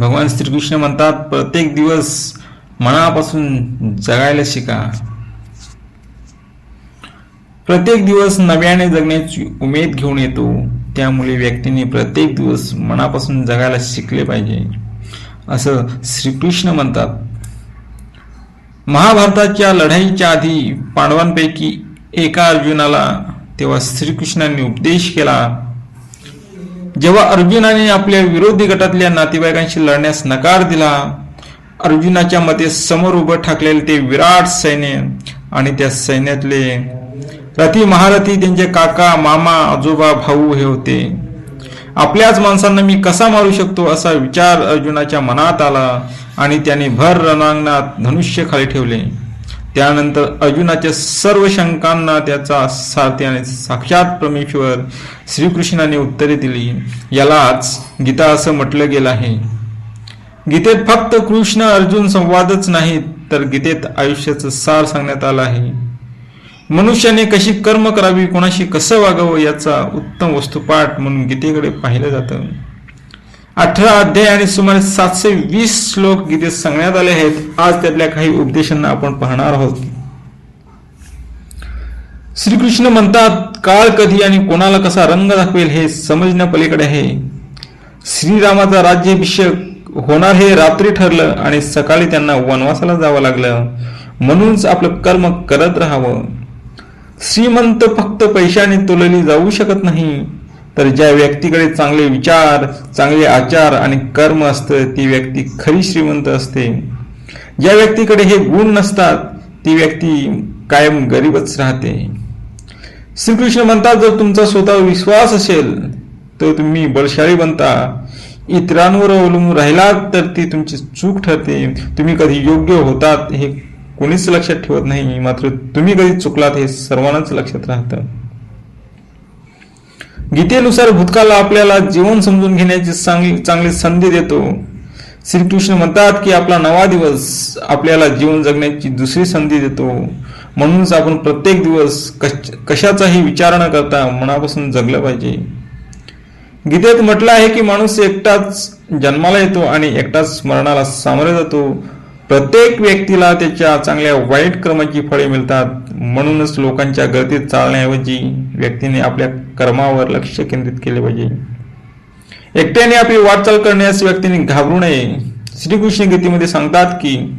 भगवान श्रीकृष्ण म्हणतात प्रत्येक दिवस मनापासून जगायला शिका. प्रत्येक दिवस नव्याने जगण्याची उमेद घेऊन येतो. त्यामुळे व्यक्तीने प्रत्येक दिवस मनापासून जगायला शिकले पाहिजे. असं श्रीकृष्ण म्हणतात. महाभारताच्या लढाईच्या आधी पांडवांपैकी एका अर्जुनाला तेव्हा श्रीकृष्णांनी उपदेश केला. जेव्हा अर्जुनाने आपल्या विरोधी गटातल्या नातेवाईकांशी लढण्यास नकार दिला अर्जुनाच्या मते समोर उभं ठाकलेले ते विराट सैन्य आणि त्या सैन्यातले रथी महारथी त्यांचे काका मामा आजोबा भाऊ हे होते. आपल्याच माणसांना मी कसा मारू शकतो असा विचार अर्जुनाच्या मनात आला आणि त्याने भर रणांगणात धनुष्य खाली ठेवले. त्यानंतर अर्जुनाच्या सर्व शंकांना त्याचा सारथी आणि साक्षात परमेश्वर श्रीकृष्णाने उत्तरे दिली. यालाच गीता असं म्हटलं गेलं आहे. गीतेत फक्त कृष्ण अर्जुन संवादच नाहीत तर गीतेत आयुष्याचं सार सांगण्यात आलं आहे. मनुष्याने कशी कर्म करावी कोणाशी कसं वागावं याचा उत्तम वस्तुपाठ म्हणून गीतेकडे पाहिलं जातं. अठरा अध्याय आणि सुमारे सातशे वीस श्लोक गीतेत सांगण्यात आले आहेत. आज त्यातल्या काही उपदेशांना आपण पाहणार आहोत. श्रीकृष्ण म्हणतात काळ कधी आणि कोणाला कसा रंग दाखवेल हे समजण्या पलीकडे आहे. श्रीरामाचा राज्याभिषेक होणार हे रात्री ठरलं आणि सकाळी त्यांना वनवासाला जावं लागलं. म्हणूनच आपलं कर्म करत राहावं. श्रीमंत फक्त पैशाने तुलली जाऊ शकत नाही. तर ज्या व्यक्तीकडे चांगले विचार चांगले आचार आणि कर्म असतं ती व्यक्ती खरी श्रीमंत असते. ज्या व्यक्तीकडे हे गुण नसतात ती व्यक्ती कायम गरीबच राहते. श्रीकृष्ण म्हणतात जर तुमचा स्वतः विश्वास असेल तर तुम्ही बलशाली बनता. इतरांवर अवलंबून राहिलात तर ती तुमची चूक ठरते. तुम्ही कधी योग्य होतात हे कोणीच लक्षात ठेवत नाही. मात्र तुम्ही कधी चुकलात हे सर्वांनाच लक्षात राहतं. गीतेनुसार भूतकाळ आपल्याला जीवन समजून घेण्याची चांगली चांगली संधी देतो. श्रीकृष्ण म्हणतात की आपला नवा दिवस आपल्याला जीवन जगण्याची दुसरी संधी देतो. म्हणूनच आपण प्रत्येक दिवस कशाचाही विचार न करता मनापासून जगलं पाहिजे. गीतेत म्हटलं आहे की माणूस एकटाच जन्माला येतो आणि एकटाच मरणाला सामोरे जातो. प्रत्येक व्यक्तीला त्याच्या चांगल्या वाईट कर्माची फळे मिळतात. म्हणूनच लोकांच्या गर्दीत चालण्याऐवजी व्यक्तीने आपल्या कर्मावर लक्ष केंद्रित केले पाहिजे. एकट्याने आपली वाटचाल करण्यास व्यक्तीने घाबरू नये. श्रीकृष्ण गीतेमध्ये सांगतात की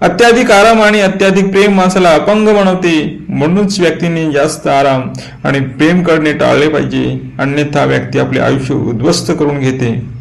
अत्याधिक आराम आणि अत्याधिक प्रेम माणसाला अपंग बनवते म्हणूनच व्यक्तीने जास्त आराम आणि प्रेम करणे टाळले पाहिजे. अन्यथा व्यक्ती आपले आयुष्य उद्ध्वस्त करून घेते.